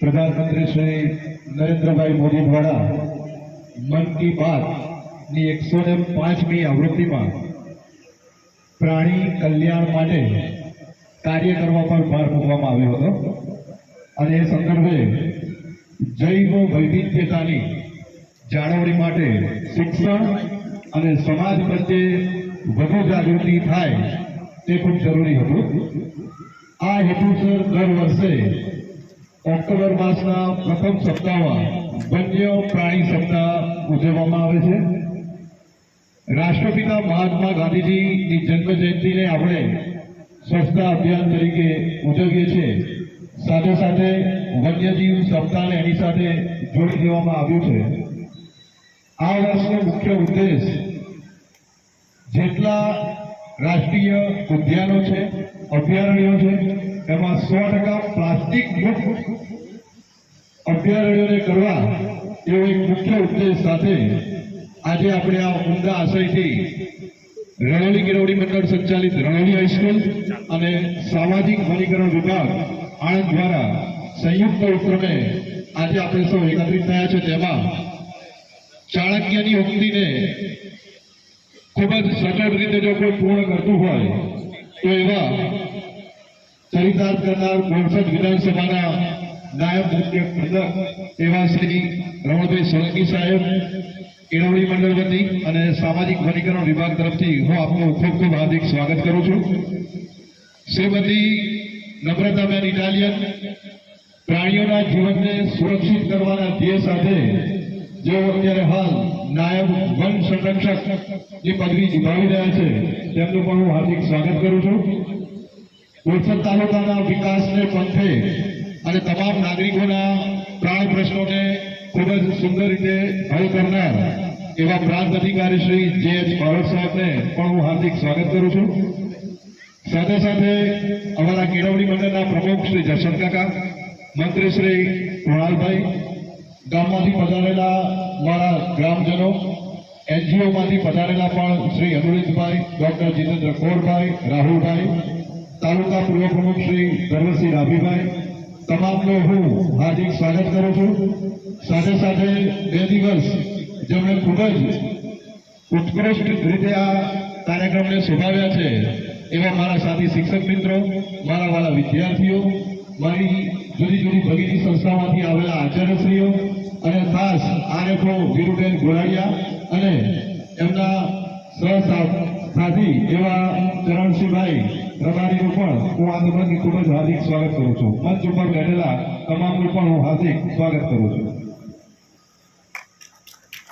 પ્રધાનમંત્રી શ્રી નરેન્દ્રભાઈ મોદી દ્વારા મન કી બાતની એકસો ને પાંચમી આવૃત્તિમાં પ્રાણી કલ્યાણ માટે કાર્ય કરવા પર ભાર મૂકવામાં આવ્યો હતો. અને એ સંદર્ભે જૈવ વૈવિધ્યતાની જાળવણી માટે શિક્ષણ અને સમાજ પ્રત્યે વધુ જાગૃતિ થાય તે ખૂબ જરૂરી હતું. આ હેતુસર દર વર્ષે ઓક્ટોબર માસના પ્રથમ સપ્તાહમાં વન્ય પ્રાણી સપ્તાહ ઉજવવામાં આવે છે. રાષ્ટ્રપિતા મહાત્મા ગાંધીજીની જન્મ જયંતિને આપણે સ્વચ્છતા અભિયાન તરીકે ઉજવીએ છીએ. સાથે સાથે વન્યજીવ સપ્તાહને એની સાથે જોડી દેવામાં આવ્યું છે. આ વર્ષનો મુખ્ય ઉદ્દેશ જેટલા રાષ્ટ્રીય ઉદ્યાનો છે અભયારણ્યો છે. એમાં સો ટકા પ્લાસ્ટિક મુક્ત અભયારણ્યોને કરવા એવો એક મુખ્ય ઉદ્દેશ સાથે આજે આપણે આ ઉમદા આશયથી રણોલી ગિરવડી મંડળ સંચાલિત રણોલી હાઈસ્કૂલ અને સામાજિક વનીકરણ વિભાગ આણંદ દ્વારા સંયુક્ત ઉપક્રમે આજે આપણે સૌ એકત્રિત થયા છે. તેમાં ચાણક્યની ઉક્તિને ખૂબ જ સચોટ રીતે જો કોઈ પૂર્ણ કરતું હોય તો એવા ચરિતાર્થ કરનાર બોરસદ વિધાનસભાના નાયબ મુખ્ય પ્રધાન એવા શ્રી રમણભાઈ સોલંકી સાહેબ, કેળવણી મંડળ વતી અને સામાજિક વનીકરણ વિભાગ તરફથી હું આપનું ખૂબ ખૂબ હાર્દિક સ્વાગત કરું છું. શ્રીમતી નમ્રતાબેન ઇટાલિયન પ્રાણીઓના જીવનને સુરક્ષિત કરવાના ધ્યેય સાથે જેઓ અત્યારે હાલ નાયબ વન સંરક્ષકની પદવી નિભાવી રહ્યા છે, તેમનું પણ હું હાર્દિક સ્વાગત કરું છું. બોરસદ તાલુકાના વિકાસને પંથે અને તમામ નાગરિકોના પ્રાણ પ્રશ્નોને ખૂબ જ સુંદર રીતે હલ કરનાર એવા પ્રાંત અધિકારી શ્રી જે એચ બારોટ સાહેબને પણ હું હાર્દિક સ્વાગત કરું છું. સાથે સાથે અમારા કેળવણી મંડળના પ્રમુખ શ્રી જસન કાકા, મંત્રી શ્રી કૃણાલભાઈ ગામમાંથી પધારેલા મારા ગ્રામજનો, એનજીઓમાંથી પધારેલા પણ શ્રી અનુરીતભાઈ ડોક્ટર જીતેન્દ્ર કોરભાઈ, રાહુલભાઈ, તાલુકા પૂર્વ પ્રમુખ શ્રી ધર્મસિંહ રાભીભાઈ, તમામનો હું હાર્દિક સ્વાગત કરું છું. સાથે સાથે બે દિવસ જેમણે ખૂબ જ ઉત્કૃષ્ટ રીતે આ કાર્યક્રમને શોભાવ્યા છે એવા મારા સાથી શિક્ષક મિત્રો, મારા વાળા વિદ્યાર્થીઓ, મારી જુદી જુદી ભગીની સંસ્થામાંથી આવેલા આચાર્યશ્રીઓ અને ખાસ આરેખો વીરુબેન ગોળાડિયા અને એમના સહસાથી એવા ચરણસિંહભાઈ રબારીનું પણ હું આ સંબંધની ખૂબ જ હાર્દિક સ્વાગત કરું છું. મંચ ઉપર બેઠેલા તમામનું પણ હું હાર્દિક સ્વાગત કરું છું.